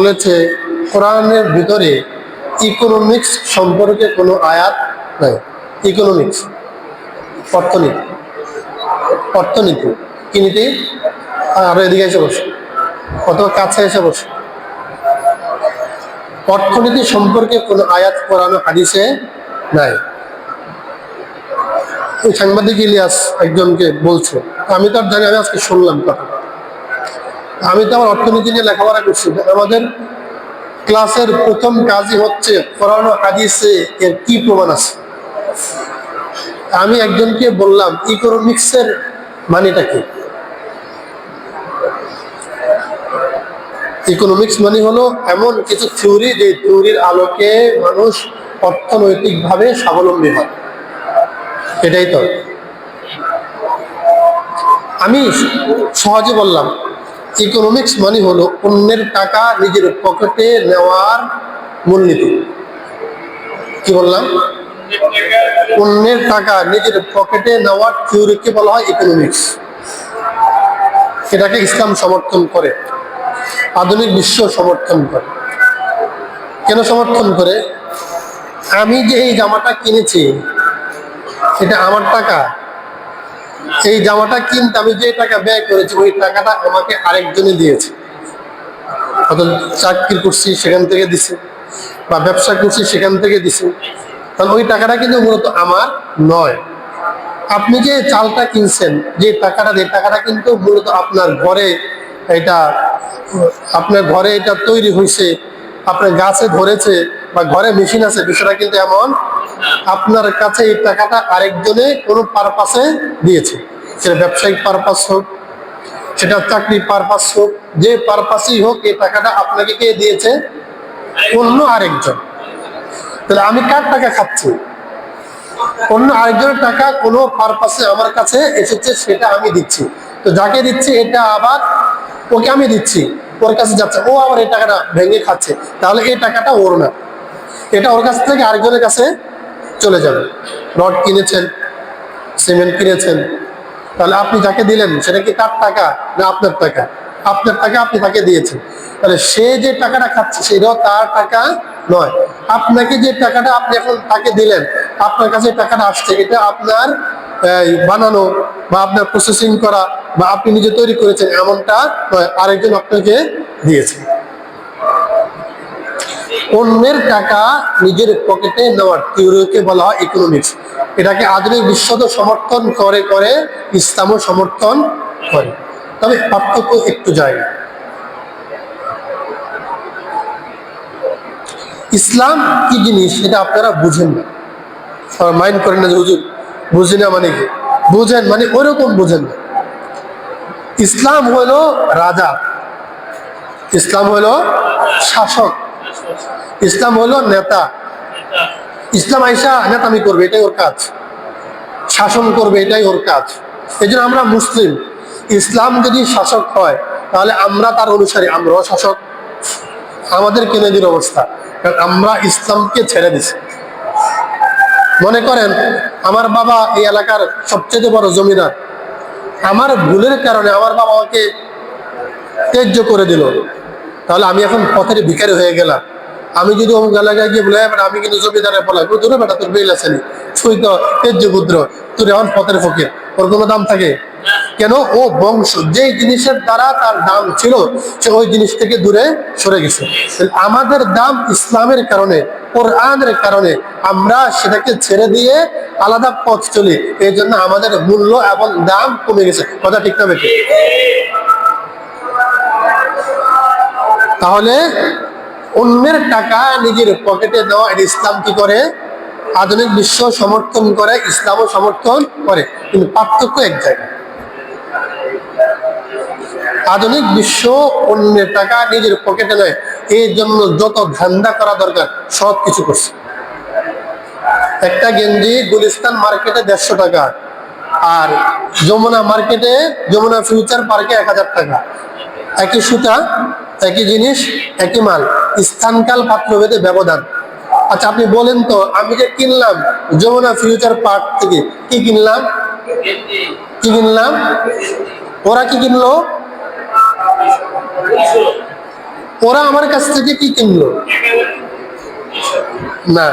বলেছে, কোরআনের ভিতরে ইকোনমিক্স সম্পর্কে কোনো আয়াত নাই। ইকোনমিক্স অর্থনীতি অর্থনীতি কি নীতি আরও এদিকে এসে বসে, অথবা কাছে এসে বসে। অর্থনীতি সম্পর্কে কোনো আয়াত, কোরআন হাদিসে নাই। সাংবাদিক ইলিয়াস একজনকে বলছে, আমি তো আর জানি, আমি আজকে শুনলাম কথা। আমি তো আমার অর্থনীতি নিয়ে লেখাপড়া করছি। আমাদের ক্লাসের প্রথম কাজই হচ্ছে কোরআন হাদিসে এর কি প্রমাণ আছে? আমি একজনকে বললাম ইকোনমিক্সের মানেটা কি? ইকোনমিক্স মানে হলো এমন কিছু থিওরি যে থিওরির আলোকে মানুষ অর্থনৈতিকভাবে স্বাবলম্বী হয়। এটাই তো। আমি সহজে বললাম ইকোনমিক্স মানে হলো অন্যের টাকা নিজের পকেটে নেওয়ার মূলনীতি। কি বললাম? অন্যের টাকা নিজের পকেটে নেওয়ার থিওরিকে বলা হয় ইকোনমিক্স এটাকে ইসলাম সমর্থন করে, আধুনিক বিশ্ব সমর্থন করে। কেন সমর্থন করে? আমি যে এই জামাটা কিনেছি, এটা আমার টাকা এই জামাটা কিনতে আমি যে টাকা ব্যয় করেছি, ওই টাকাটা আমাকে আরেকজনে দিয়েছে। অত চাকরি করছি সেখান থেকে দিছে বা ব্যবসা করছি সেখান থেকে দিছে। তাহলে ওই টাকাটা কিন্তু মূলত আমার নয়। আপনি যে চালটা কিনছেন, যে টাকাটা যে টাকাটা কিন্তু মূলত আপনার ঘরে এটা, আপনার ঘরে এটা তৈরি হয়েছে আপনার গাছে ধরেছে বা ঘরে মেশিন আছে, বিষয়টা কিন্তু এমন আপনার কাছে এই টাকাটা আরেকজনে কোনো পারপাসে দিয়েছে। সেটা ব্যবসায়িক পারপাস হোক, সেটা চাকরি পারপাস হোক, যে পারপাসই হোক, এই টাকাটা আপনাকে কে দিয়েছে? অন্য আরেকজন। তাহলে আমি কার টাকা খাচ্ছি? অন্য আরেকজনের টাকা কোনো পারপাসে আমার কাছে এসেছে, সেটা আমি দিচ্ছি। তো যাকে দিচ্ছি, এটা আবার ওকে আমি দিচ্ছি, ওর কাছে যাচ্ছে, ও আবার এই টাকাটা ভেঙে খাচ্ছে। তাহলে এই টাকাটা ওর না। এটা ওর কাছ থেকে আরেকজনের কাছে চলে যাবে। রড কিনেছেন, সিমেন্ট কিনেছেন। তাহলে আপনি যাকে দিলেন, সেটা কি তার টাকা না আপনার টাকা? আপনার টাকা আপনি তাকে দিয়েছেন। তাহলে সে যে টাকাটা খাচ্ছে, সেটাও তার টাকা নয়। আপনাকে যে টাকাটা আপনি এখন তাকে দিলেন, আপনার কাছে টাকাটা আসছে, এটা আপনার বানানো বা আপনার প্রসেসিং করা বা আপনি নিজে তৈরি করেছেন, এমনটা আরেকজন আপনাকে দিয়েছে। অন্যের টাকা নিজের পকেটে নেওয়ার থিওরিকে বলা হয় ইকোনমিক্স এটাকে আধুনিক বিশ্ব তো সমর্থন করে করে, ইসলামও সমর্থন করে। তবে পার্থক্য একটু জায়গা ইসলাম কি জিনিস এটা আপনারা বুঝেন না। মাইন্ড করেন না যে, হুজুর, বুঝি না মানে কি? বুঝেন মানে ওরকম বুঝেন না। ইসলাম হলো রাজা। ইসলাম হলো শাসক। ইসলাম হলো নেতা। ইসলাম আইসা নেতামি করবে, এটাই ওর কাজ। শাসন করবে, এটাই ওর কাজ। এই আমরা মুসলিম। ইসলাম যদি শাসক হয়, তাহলে আমরা তার অনুসারী, আমরাও শাসক। আমাদের কেনেদির অবস্থা? কারণ আমরা ইসলামকে ছেড়ে দিছি। মনে করেন, আমার বাবা এই এলাকার সবচেয়ে বড় জমিদার। আমার ভুলের কারণে আমার বাবা আমাকে ত্যায্য করে দিল। তাহলে আমি এখন পথের ভিখারি হয়ে গেলাম। আমি যদি অমুক এলাকায় গিয়ে বলে "হ্যাঁ, আমি কিন্তু জমিদারে বলা দূরে বেটা? তোর বেল আছে ছুই তো তেজ্য পুত্র তোর এখন পথের ফকির ওর কোনো দাম থাকে? কেন? ও বংশ যে জিনিসের দ্বারা তার দাম ছিল সে ওই জিনিস থেকে দূরে সরে গেছে। আমাদের দাম ইসলামের কারণে কোরআনের কারণে আমরা সেটাকে ছেড়ে দিয়ে আলাদা পথ চলি। এই জন্য আমাদের মূল্য এবং দাম কমে গেছে। কথা ঠিক না? তাহলে অন্যের টাকা নিজের পকেটে দেওয়া, এটা ইসলাম কি করে? আধুনিক বিশ্ব সমর্থন করে, ইসলামও সমর্থন করে। কিন্তু পার্থক্য এক জায়গায়। আধুনিক বিশ্ব অন্যের টাকা নিজের পকেটে নেয়। এই জন্য যত ধান্দা করা দরকার, সব কিছু করছে। একটা গেঞ্জি গুলিস্তান মার্কেটে দেড়শো টাকা আর যমুনা মার্কেটে, যমুনা ফিউচার পার্কে এক হাজার টাকা। একই সুতা, একই জিনিস, একই মাল। স্থানকাল পাত্রভেদে ব্যবধান। আচ্ছা আপনি বলেন তো, আমি যে কিনলাম যমুনা ফিউচার পার্ক থেকে, কি কিনলাম? কি কিনলাম? ওরা কি কিনলো? ওরা আমার কাছ থেকে কি কিনলো? না।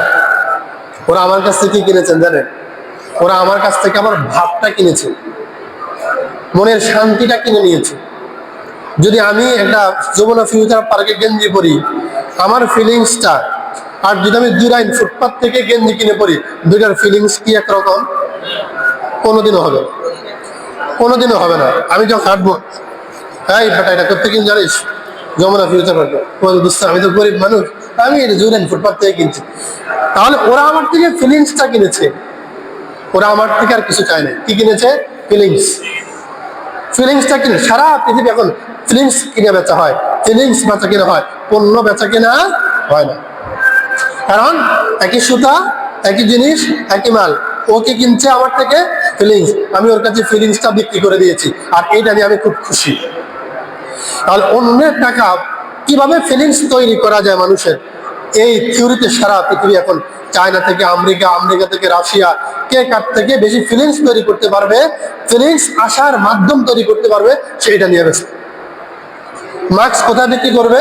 ওরা আমার কাছ থেকে কি কিনেছেন, জানেন? ওরা আমার কাছ থেকে আমার ভাবটা কিনেছে। মনের শান্তিটা কিনে নিয়েছে। যদি আমি একটা যমুনা ফিউচার পার্কে গেঞ্জি পরি আমার ফিলিংসটা আর যদি আমি দুরাইন ফুটপাথ থেকে গেঞ্জি কিনে পরি দুইটার ফিলিংস কি একরকম? কোনোদিনও হবে কোনোদিনও হবে না। আমি যখন হাঁটবো হ্যাঁ বেটা এটা করতে কিন জানিস? যমুনা ফিউচার পার্কে বলে, বুঝতে আমি তো গরিব মানুষ আমি এটা জুরাইন ফুটপাথ থেকে কিনছি। তাহলে ওরা আমার থেকে ফিলিংসটা কিনেছে। ওরা আমার থেকে আর কিছু চায় না। কি কিনেছে? ফিলিংস ফিলিংসটা কিনে, সারা পৃথিবী এখন ফিলিংস কিনে বেচা হয়, ফিলিংস বেচা কিনা হয়, পণ্য বেচা কিনা হয় না। কারণ একই সুতা, একই জিনিস, একই মাল, ও কি কিনছে আমার থেকে ফিলিংস? আমি ওর কাছে ফিলিংসটা বিক্রি করে দিয়েছি, আর এইটা নিয়ে আমি খুব খুশি। তাহলে অন্যের টাকা কীভাবে ফিলিংস তৈরি করা যায় মানুষের? এই থিওরিতে সারা পৃথিবী এখন, চায়না থেকে আমেরিকা আমেরিকা থেকে রাশিয়া কে কার থেকে বেশি ফিলিংস তৈরি করতে পারবে ফিলিংস আসার মাধ্যম তৈরি করতে পারবে, সেইটা নিয়ে ব্যস্ত মাস্ক কোথায় বিক্রি করবে?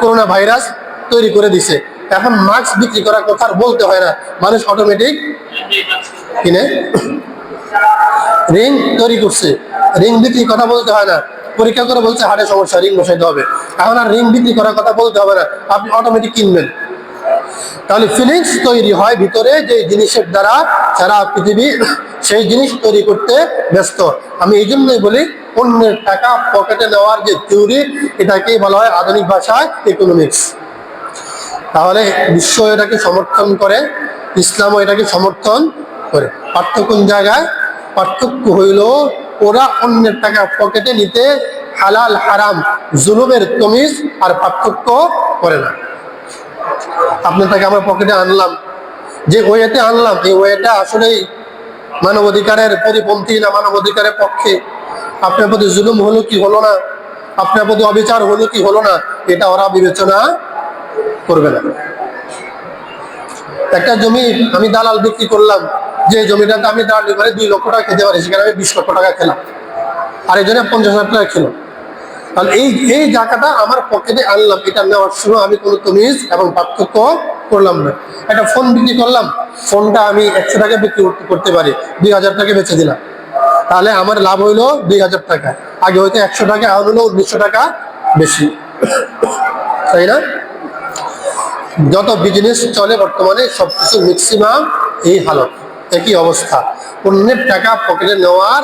করোনা ভাইরাস তৈরি করে দিছে। এখন মাস্ক বিক্রি করার কথা বলতে হয় না। মানুষ অটোমেটিক কিনে। রিং তৈরি করছে। রিং বিক্রি কথা বলতে হয় না। পরীক্ষা করে বলছে হাড়ে সমস্যা, রিং বসাইতে হবে। এখন আর রিং বিক্রি করার কথা বলতে হবে না। আপনি অটোমেটিক কিনবেন। তাহলে ফিলিংস তৈরি হয় ভিতরে যে জিনিসের দ্বারা সারা পৃথিবী সেই জিনিস তৈরি করতে ব্যস্ত। আমি এই জন্যই বলি, অন্যের টাকা পকেটে নেওয়ার যে থিওরি এটাকেই বলা হয় আধুনিক ভাষায় ইকোনমিক্স তাহলে বিশ্ব এটাকে সমর্থন করে, ইসলামও এটাকে সমর্থন করে। পার্থক্য জায়গায়? পার্থক্য হইল, ওরা অন্যের টাকা পকেটে নিতে হালাল, হারাম, জুলুমের তমিজ আর পার্থক্য করে না। আপনার তাকে আমরা পকেটে আনলাম। যে ওয়েতে আনলাম, এই ওয়েটা আসলেই মানব অধিকারের পরিপন্থী না মানব অধিকারের পক্ষে? আপনার প্রতি জুলুম হলো কি হলো না? আপনার প্রতি অবিচার হলো কি হলো না? এটা ওরা বিবেচনা করবে না। একটা জমি আমি দালাল বিক্রি করলাম, যে জমিটাতে আমি দালালি করে দুই লক্ষ টাকা খেতে পারি, সেখানে আমি বিশ লক্ষ টাকা খেলাম। আরেকজনে পঞ্চাশ হাজার টাকা খেলো। তাহলে এই এই জায়গাটা আমার পকেটে আনলাম, এটা নেওয়ার সময় আমি কোনো তমিজ এবং পার্থক্য করলাম না। একটা ফোন বিক্রি করলাম, ফোনটা আমি একশো টাকা বিক্রি করতে- পারি, দুই হাজার টাকা বেচে দিলাম। তাহলে আমার লাভ হইল দুই হাজার টাকা। আগে হয়তো একশো টাকা, এখন হলো উনিশশো টাকা বেশি। তাই না? যত বিজনেস চলে বর্তমানে, সবকিছু ম্যাক্সিমাম এই হালত। একই অবস্থা। অন্যের টাকা পকেটে নেওয়ার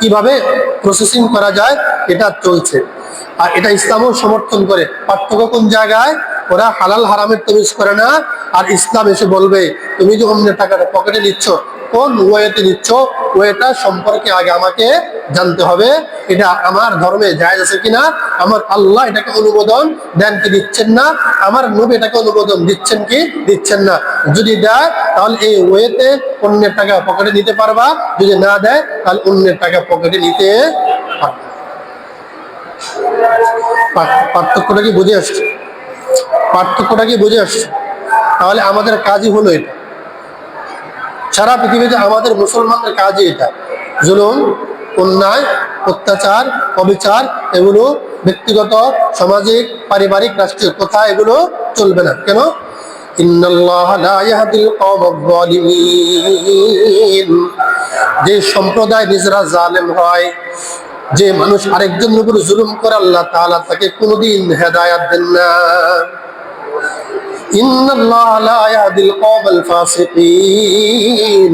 কীভাবে প্রসেসিং করা যায়, এটা চলছে। আর এটা ইসলামও সমর্থন করে। পার্থক্য কোন জায়গায়? ওরা হালাল হারামের তমিজ করে না। আর ইসলাম এসে বলবে, তুমি যে অন্যের টাকাটা পকেটে নিচ্ছ, কোন ওয়েতে নিচ্ছ, ওয়েটা সম্পর্কে আগে আমাকে জানতে হবে। এটা আমার ধর্মে জায়েজ আছে কিনা? আমার আল্লাহ এটাকে অনুমোদন দেন কি দিচ্ছেন না? আমার নবী এটাকে অনুমোদন দিচ্ছেন কি দিচ্ছেন না? যদি দেয়, তাহলে এই ওয়েতে অন্যের টাকা পকেটে নিতে পারবা। যদি না দেয়, তাহলে অন্যের টাকা পকেটে নিতে পার্থক্যটা কি বুঝে আসছে? পার্থক্যটা কি বুঝে আসছে? তাহলে আমাদের কাজই হলো এটা। সারা পৃথিবীতে আমাদের মুসলমানদের কাজই এটা। জুলুম, অন্যায়, অত্যাচার, অবিচার, এগুলো ব্যক্তিগত, সামাজিক, পারিবারিক, রাষ্ট্রীয় কোথায় এগুলো চলবে না। কেন। যে সম্প্রদায় নিজেরা জালেম হয় যে মানুষ আরেকজনের উপর জুলুম করে, আল্লাহ তাহলে তাকে কোনোদিন হেদায়াত দেন না। ইন্নাল্লাহ লা ইয়াহদিল ফাসিকিন